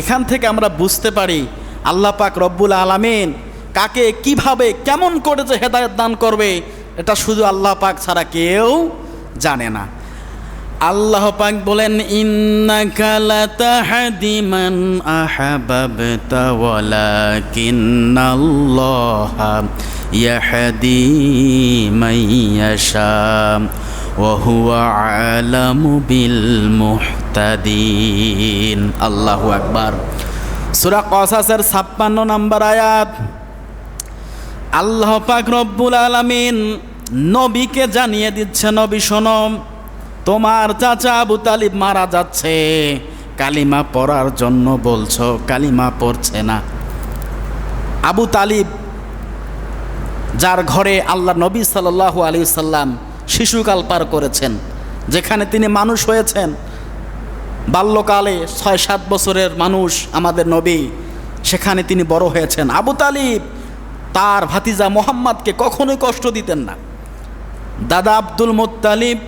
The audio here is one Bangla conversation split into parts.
এখান থেকে আমরা বুঝতে পারি আল্লাহ পাক রব্বুল আলামিন কাকে কীভাবে কেমন করে যে হেদায়ত দান করবে, এটা শুধু আল্লাহ পাক ছাড়া কেউ জানে না। আল্লাহ পাক বলেন, ইন্নাকা আলামু বিল মুহতাদিন। আল্লাহু আকবার। সূরা কসাসের 56 নম্বর আয়াত, আল্লাহ পাক রব্বুল আলামিন নবীকে জানিয়ে দিচ্ছে, নবী, শোনো, তোমার চাচা আবু তালিব মারা যাচ্ছে। কালিমা পড়ার জন্য বলছো, কালিমা পড়ছে না। আবু তালিব, যার ঘরে আল্লাহ নবী সাল্লাল্লাহু আলী সাল্লাম শিশুকাল পার করেছেন, যেখানে তিনি মানুষ হয়েছেন। বাল্যকালে ছয় সাত বছরের মানুষ আমাদের নবী, সেখানে তিনি বড় হয়েছেন। আবু তালিব তার ভাতিজা মোহাম্মদকে কখনোই কষ্ট দিতেন না। দাদা আব্দুল মোত্তালিব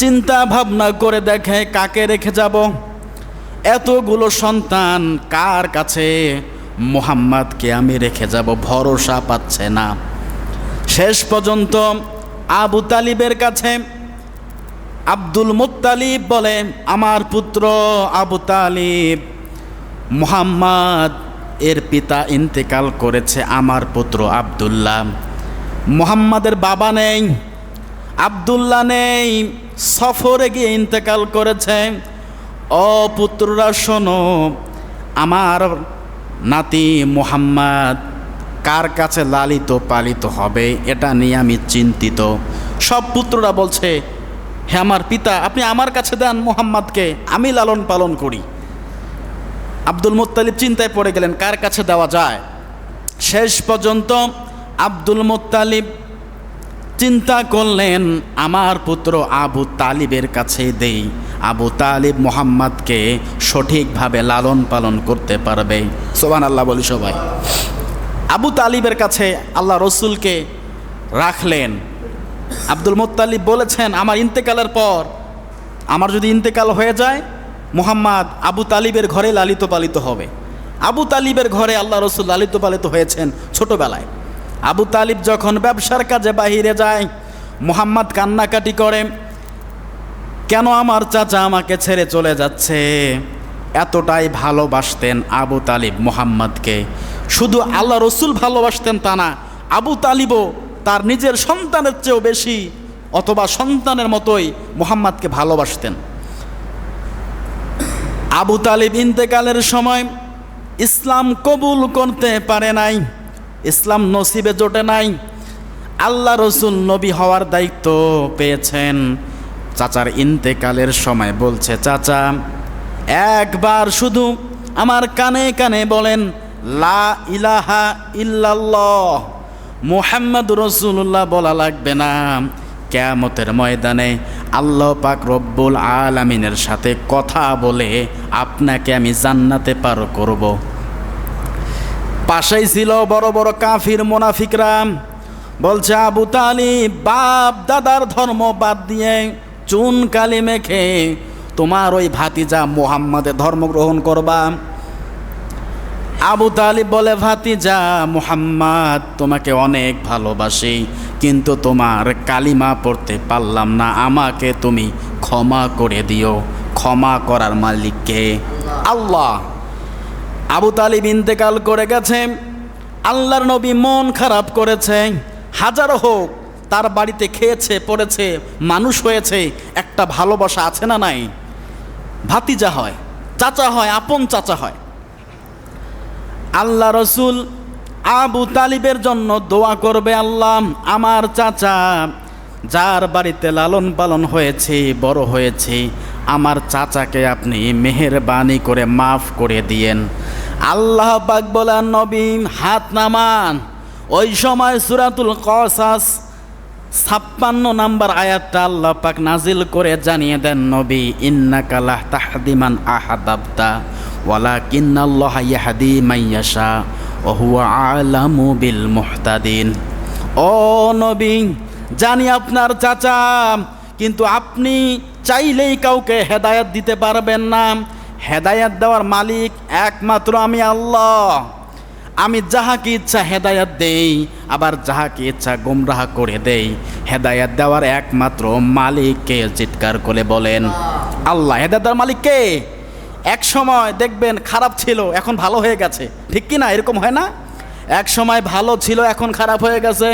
চিন্তা ভাবনা করে দেখে, কাকে রেখে যাব? এতগুলো সন্তান কার কাছে? মোহাম্মদকে আমি রেখে যাব, ভরসা পাচ্ছে না। শেষ পর্যন্ত আবু তালিবের কাছে আব্দুল মুতালিব বলে, আমার পুত্র আবু তালিব, মোহাম্মদ এর পিতা ইন্তেকাল করেছে আমার পুত্র আবদুল্লাহ। মোহাম্মদের বাবা নেই, আবদুল্লাহ নেই, সফরে গিয়ে ইন্তেকাল করেছে। ও পুত্ররা, শোনো, আমার নাতি মোহাম্মদ কার কাছে লালিত পালিত হবে এটা নিয়ে আমি চিন্তিত। সব পুত্ররা বলছে, হে আমার পিতা, আপনি আমার কাছে দেন মোহাম্মদকে, আমি লালন পালন করি। আব্দুল মুত্তালিব চিন্তায় পড়ে গেলেন, কার কাছে দেওয়া যায়? শেষ পর্যন্ত আব্দুল মুত্তালিব চিন্তা করলেন, আমার পুত্র আবু তালিবের কাছে দেই। আবু তালিব মোহাম্মদকে সঠিকভাবে লালন পালন করতে পারবে। সোবান আল্লাহ বলি সবাই। আবু তালিবের কাছে আল্লাহ রসুলকে রাখলেন। আব্দুল মোত্তালিব বলেছেন, আমার ইন্তেকালের পর আমার যদি ইন্তেকাল হয়ে যায়, মোহাম্মদ আবু তালিবের ঘরে লালিত পালিত হবে। আবু তালিবের ঘরে আল্লাহ রসুল লালিত পালিত হয়েছেন ছোটবেলায়। আবু তালিব যখন ব্যবসার কাজে বাহিরে যায়, মোহাম্মদ কান্নাকাটি করে, কেন আমার চাচা আমাকে ছেড়ে চলে যাচ্ছে? এতটাই ভালোবাসতেন আবু তালিব মোহাম্মদকে। শুধু আল্লাহ রসুল ভালোবাসতেন তা না, আবু তালিবও তার নিজের সন্তানের চেয়েও বেশি অথবা সন্তানের মতোই মোহাম্মদকে ভালোবাসতেন। আবু তালিব ইন্তেকালের সময় ইসলাম কবুল করতে পারে নাই, ইসলাম নসিবে জোটে নাই। আল্লাহ রসুল নবী হওয়ার দায়িত্ব পেয়েছেন। চাচার ইন্তেকালের সময় বলছে, চাচা, একবার শুধু আমার কানে কানে বলেন লা ইলাহা ইল্লাল্লাহ। মোহাম্মদ রসুল্লাহ বলা লাগবে না। কেয়ামতের ময়দানে আল্লাহ পাক রব্বুল আলামিনের সাথে কথা বলে আপনাকে আমি জান্নাতে পার করব। পাশেই ছিল বড় বড় কাফির মোনাফিকরা। বলছে, আবু তালিব, বাপ দাদার ধর্ম বাদ দিয়ে চুন কালি মেখে তোমার ওই ভাতিজা মোহাম্মদের ধর্ম গ্রহণ করবা। আবু তালিব বলে, ভাতিজা মুহাম্মদ, তোমাকে অনেক ভালোবাসি, কিন্তু তোমার কালিমা পড়তে পারলাম না। আমাকে তুমি ক্ষমা করে দিও। ক্ষমা করার মালিককে আল্লাহ। আবু তালিব ইন্তেকাল করে গেছে। আল্লাহর নবী মন খারাপ করেছে। হাজারো হোক, তার বাড়িতে খেয়েছে, পড়েছে, মানুষ হয়েছে, একটা ভালোবাসা আছে না নাই? ভাতিজা হয়, চাচা হয়, আপন চাচা হয়। আল্লাহ রসুল আবু তালিবের জন্য দোয়া করবে আল্লাহ, আমার চাচা যার বাড়িতে লালন পালন হয়েছে, বড় হয়েছে, আমার চাচাকে আপনি মেহেরবানি করে মাফ করে দিয়েন। আল্লাহ পাক বলেন নবীন হাত নামান। ওই সময় সুরাতুল কসাস ছাপ্পান্ন নাম্বার আয়াতটা আল্লাহ পাক নাজিল করে জানিয়ে দেন, নবী ইন্নাকালাহ তাহদিমান আহাদাবতা ওয়ালা মাইয়াশা আলামু বিল জানি আপনার চাচা, কিন্তু আপনি চাইলেই কাউকে হেদায়েত দিতে পারবেন না। হেদায়াত দেওয়ার মালিক একমাত্র আমি আল্লাহ। আমি যাহাকে ইচ্ছা হেদায়াত দেই, আবার যাহাকে ইচ্ছা গুমরাহ করে দেই। হেদায়াত দেওয়ার একমাত্র মালিককে চিৎকার করে বলেন, আল্লাহ। হেদায়াত দেওয়ার মালিক কে? এক সময় দেখবেন খারাপ ছিল, এখন ভালো হয়ে গেছে। ঠিক কি না এরকম হয় না? এক সময় ভালো ছিল, এখন খারাপ হয়ে গেছে।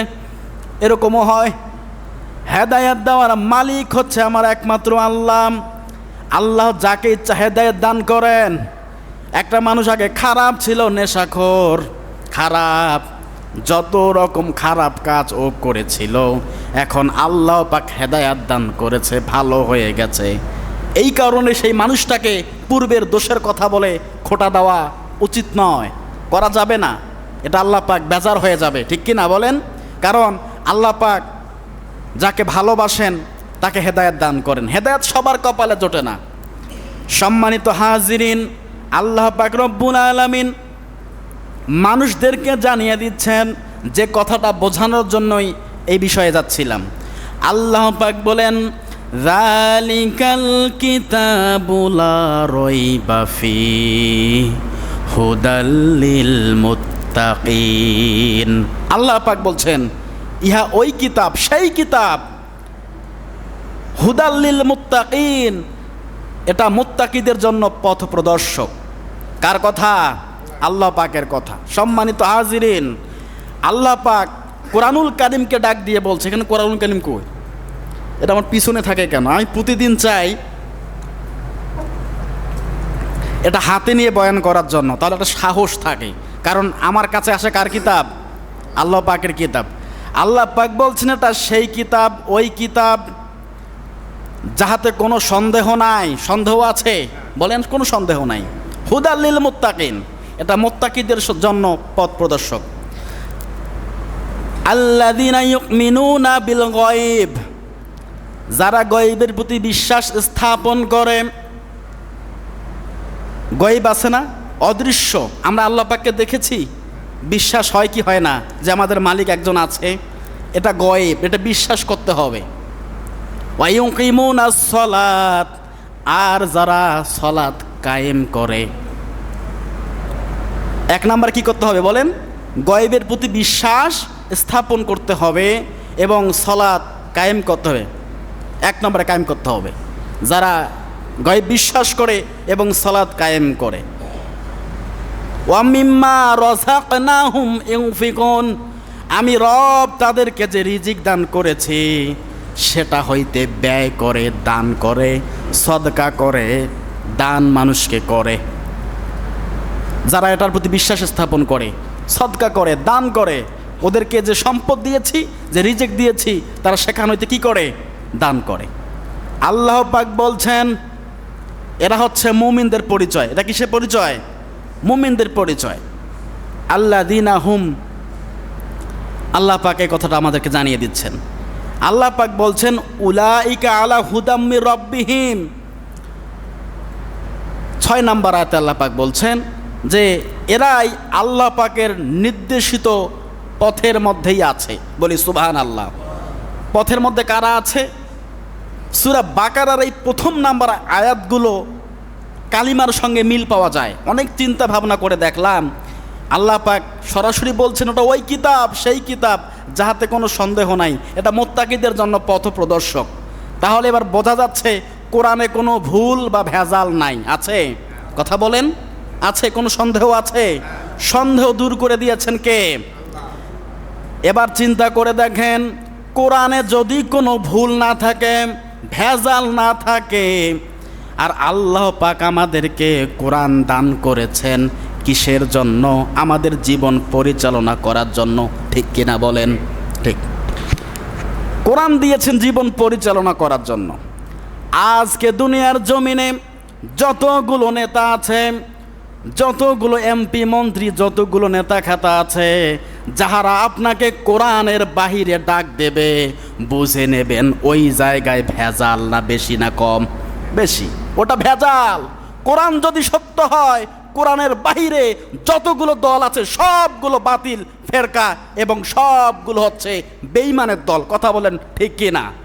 এরকমও হয়। হেদায়াত দেওয়ার মালিক হচ্ছে আমার একমাত্র আল্লাহ। আল্লাহ যাকে ইচ্ছা হেদায়ত দান করেন। একটা মানুষ আগে খারাপ ছিল, নেশাখোর, খারাপ। যত রকম খারাপ কাজ ও করেছিল, এখন আল্লাহ পাক হেদায়াত দান করেছে, ভালো হয়ে গেছে। এই কারণে সেই মানুষটাকে পূর্বের দোষের কথা বলে খোটা দেওয়া উচিত নয়। করা যাবে না। এটা আল্লাহ পাক বেজার হয়ে যাবে, ঠিক কি না বলেন? কারণ আল্লাহ পাক যাকে ভালোবাসেন, তাকে হেদায়ত দান করেন। হেদায়ত সবার কপালে জোটে না। সম্মানিত হাজিরিন, আল্লাহ পাক রব্বুল আলামিন মানুষদেরকে জানিয়ে দিচ্ছেন যে কথাটা বোঝানোর জন্যই এই বিষয়ে যাচ্ছিলাম। আল্লাহ পাক বলেন রালিকাল কিতাবুলা রইবা ফি হুদাল্লিল মুত্তাকিন আল্লাহ পাক বলছেন, ইহা ওই কিতাব, সেই কিতাব হুদাল্লিল মুত্তাকিন এটা মুত্তাকিদের জন্য পথ প্রদর্শক। কার কথা? আল্লাহ পাকের কথা। সম্মানিত হাজিরিন, আল্লাহ পাক কোরআনুল কারিমকে ডাক দিয়ে বলছে। এখানে কোরআনুল কারিম কই? এটা আমার পিছনে থাকে কেন? আমি প্রতিদিন চাই এটা হাতে নিয়ে বয়ান করার জন্য, তাহলে একটা সাহস থাকে। কারণ আমার কাছে আসে কার কিতাব? আল্লাহ পাকের কিতাব। আল্লাহ পাক বলছেন এটা সেই কিতাব, ওই কিতাব যাহাতে কোনো সন্দেহ নাই। সন্দেহ আছে? বলেন, কোনো সন্দেহ নাই। হুদাল্লিল মুত্তাকিন। এটা মোত্তাকিদের জন্য পথ প্রদর্শক। আল্লাদিনা ইউমিনুনা বিল গয়ব। যারা গয়েবের প্রতি বিশ্বাস স্থাপন করে, গয়েব আছে না? অদৃশ্য। আমরা আল্লাহ পাককে দেখেছি। বিশ্বাস হয় কি হয় না? যে আমাদের মালিক একজন আছে। এটা গয়েব, এটা বিশ্বাস করতে হবে। সলাত, আর যারা সলাত কায়েম করে। এক নাম্বার কি করতে হবে বলেন? গয়েবের প্রতি বিশ্বাস স্থাপন করতে হবে এবং সলাৎ কায়েম করতে হবে। এক নম্বরে কায়েম করতে হবে। যারা গয়েব বিশ্বাস করে এবং সলাৎ কায়েম করে। রসাকনাহুম ইউফিকুন আমি রব তাদেরকে যে রিজিক দান করেছি, সেটা হইতে ব্যয় করে, দান করে, সদকা করে, দান মানুষকে করে। যারা এটার প্রতি বিশ্বাস স্থাপন করে, সদকা করে, দান করে, ওদেরকে যে সম্পদ দিয়েছি, যে রিজেক্ট দিয়েছি, তারা সেখান হইতে কী করে? দান করে। আল্লাহ পাক বলছেন, এরা হচ্ছে মুমিনদের পরিচয়। এটা কিসের পরিচয়? মুমিনদের পরিচয়। আল্লাহ দিনা হুম, আল্লাহ পাক এই কথাটা আমাদেরকে জানিয়ে দিচ্ছেন। আল্লাহ পাক বলছেন, উলাইকা আলা হুদাম্মি রব্বিহিম। ছয় নাম্বার আয়তে আল্লাহ পাক বলছেন যে, এরাই আল্লাহ পাকের নির্দেশিত পথের মধ্যেই আছে। বলি সুবাহান আল্লাহ পথের মধ্যে কারা আছে? সুরা বাকারার এই প্রথম নাম্বার আয়াতগুলো কালিমার সঙ্গে মিল পাওয়া যায়। অনেক চিন্তা ভাবনা করে দেখলাম। আল্লাহ পাক সরাসরি বলছেন, ওটা ওই কিতাব, সেই কিতাব যাহাতে কোনো সন্দেহ নাই। এটা মোত্তাকিদের জন্য পথ প্রদর্শক। তাহলে এবার বোঝা যাচ্ছে, কোরআনে কোনো ভুল বা ভেজাল নাই। আছে? কথা বলেন। আছে? কোনো সন্দেহ আছে? সন্দেহ দূর করে দিয়েছেন কে? এবার চিন্তা করে দেখেন, কোরআনে যদি কোনো ভুল না থাকে ভেজাল না থাকে। আর আল্লাহ পাক আমাদেরকে কোরআন দান করেছেন কিসের জন্য? আমাদের জীবন পরিচালনা করার জন্য। ঠিক কিনা বলেন? ঠিক। কোরআন দিয়েছেন জীবন পরিচালনা করার জন্য। আজকে দুনিয়ার জমিনে যতগুলো নেতা আছে, যতগুলো এমপি, মন্ত্রী, যতগুলো নেতা খাতা আছে যাহারা আপনাকে কোরআনের বাহিরে ডাক দেবে, বুঝে নেবেন ওই জায়গায় ভেজাল না বেশি না কম? বেশি। ওটা ভেজাল। কোরআন যদি সত্য হয়, কোরআনের বাহিরে যতগুলো দল আছে, সবগুলো বাতিল, ফেরকা, এবং সবগুলো হচ্ছে বেইমানের দল। কথা বলেন ঠিক কিনা? না